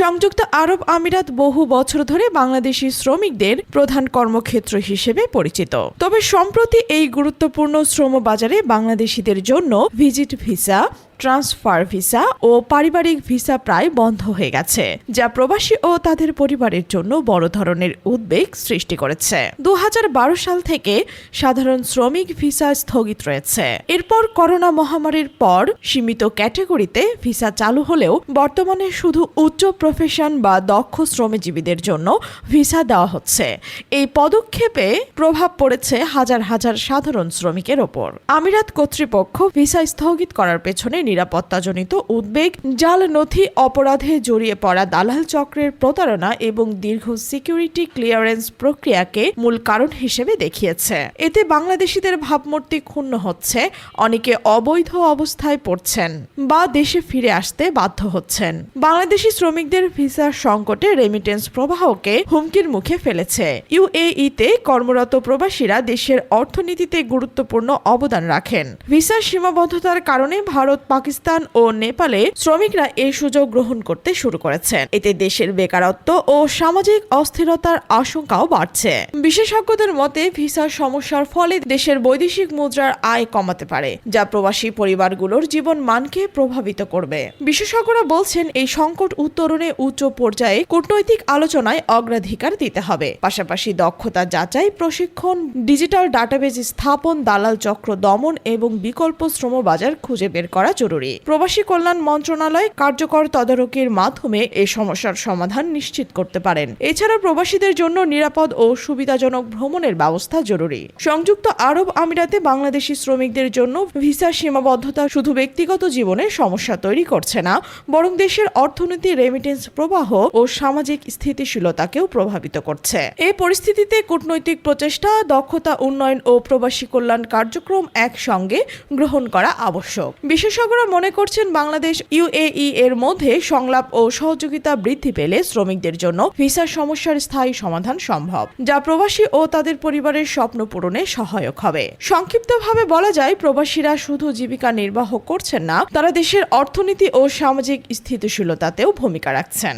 সংযুক্ত আরব আমিরাত বহু বছর ধরে বাংলাদেশি শ্রমিকদের প্রধান কর্মক্ষেত্র হিসেবে পরিচিত। তবে সম্প্রতি এই গুরুত্বপূর্ণ শ্রম বাজারে বাংলাদেশিদের জন্য ভিজিট ভিসা ট্রান্সফার ভিসা ও পারিবারিক ভিসা প্রায় বন্ধ হয়ে গেছে, যা প্রবাসী ও তাদের পরিবারের জন্য বড় ধরনের উদ্বেগ সৃষ্টি করেছে। দু সাল থেকে সাধারণ শ্রমিক ভিসা স্থগিত রয়েছে। এরপর করোনা মহামারীর পর সীমিত ক্যাটাগরিতে ভিসা চালু হলেও বর্তমানে শুধু উচ্চ প্রফেশন বা দক্ষ শ্রমজীবীদের জন্য ভিসা দেওয়া হচ্ছে। এই পদক্ষেপে প্রভাব পড়েছে হাজার হাজার সাধারণ শ্রমিকের ওপর। আমিরাত কর্তৃপক্ষ ভিসা স্থগিত করার পেছনে নিরাপত্তাজনিত উদ্বেগ জাল নথি অপরাধে জড়িয়ে পড়া দালাল চক্রের প্রতারণা এবং দীর্ঘ সিকিউরিটি ক্লিয়ারেন্স প্রক্রিয়াকে মূল কারণ হিসেবে দেখিয়েছে। এতে বাংলাদেশিদের ভাবমূর্তি ক্ষুণ্ণ হচ্ছে, অনেকে অবৈধ অবস্থায় পড়ছেন বা দেশে ফিরে আসতে বাধ্য হচ্ছেন। বাংলাদেশি শ্রমিকদের ভিসার সংকটে রেমিটেন্স প্রবাহকে হুমকির মুখে ফেলেছে। ইউএইতে কর্মরত প্রবাসীরা দেশের অর্থনীতিতে গুরুত্বপূর্ণ অবদান রাখেন। ভিসার সীমাবদ্ধতার কারণে ভারত পাকিস্তান ও নেপালে শ্রমিকরা এই সুযোগ গ্রহণ করতে শুরু করেছেন এতে দেশের বেকারত্ব ও সামাজিক অস্থিরতার আশঙ্কাও বাড়ছে। বিশেষজ্ঞদের মতে, ভিসার সমস্যার ফলে দেশের বৈদেশিক মুদ্রার আয় কমাতে পারে, যা প্রবাসী পরিবারগুলোর জীবন মানকে প্রভাবিত করবে। বিশেষজ্ঞরা বলছেন, এই সংকট উত্তরণে উচ্চ পর্যায়ে কূটনৈতিক আলোচনায় অগ্রাধিকার দিতে হবে। পাশাপাশি দক্ষতা যাচাই, প্রশিক্ষণ, ডিজিটাল ডাটাবেজ স্থাপন, দালাল চক্র দমন এবং বিকল্প শ্রম বাজার খুঁজে বের করা জরুরি। প্রবাসী কল্যাণ মন্ত্রণালয় কার্যকর তদারকির মাধ্যমে এই সমস্যার সমাধান নিশ্চিত করতে পারেন। এছাড়া প্রবাসীদের জন্য নিরাপদ ও সুবিধাজনক ভ্রমণের ব্যবস্থা জরুরি। সংযুক্ত আরব আমিরাতে বাংলাদেশি শ্রমিকদের জন্য ভিসা সীমাবদ্ধতা শুধু ব্যক্তিগত জীবনে সমস্যা তৈরি করছে না, বরং দেশের অর্থনীতি রেমিটেন্স প্রবাহ ও সামাজিক স্থিতিশীলতাকেও প্রভাবিত করছে। এই পরিস্থিতিতে কূটনৈতিক প্রচেষ্টা, দক্ষতা উন্নয়ন ও প্রবাসী কল্যাণ কার্যক্রম একসঙ্গে গ্রহণ করা আবশ্যক। বিশেষজ্ঞরা মনে করছেন বাংলাদেশ ইউএই এর মধ্যে সংলাপ ও সহযোগিতা বৃদ্ধি পেলে শ্রমিকদের জন্য ভিসা সমস্যার স্থায়ী সমাধান সম্ভব, যা প্রবাসী ও তাদের পরিবারের স্বপ্ন পূরণে সহায়ক হবে। সংক্ষিপ্তভাবে বলা যায়, প্রবাসীরা শুধু জীবিকা নির্বাহ করছেন না, তারা দেশের অর্থনীতি ও সামাজিক স্থিতিশীলতাতেও ভূমিকা রাখছেন।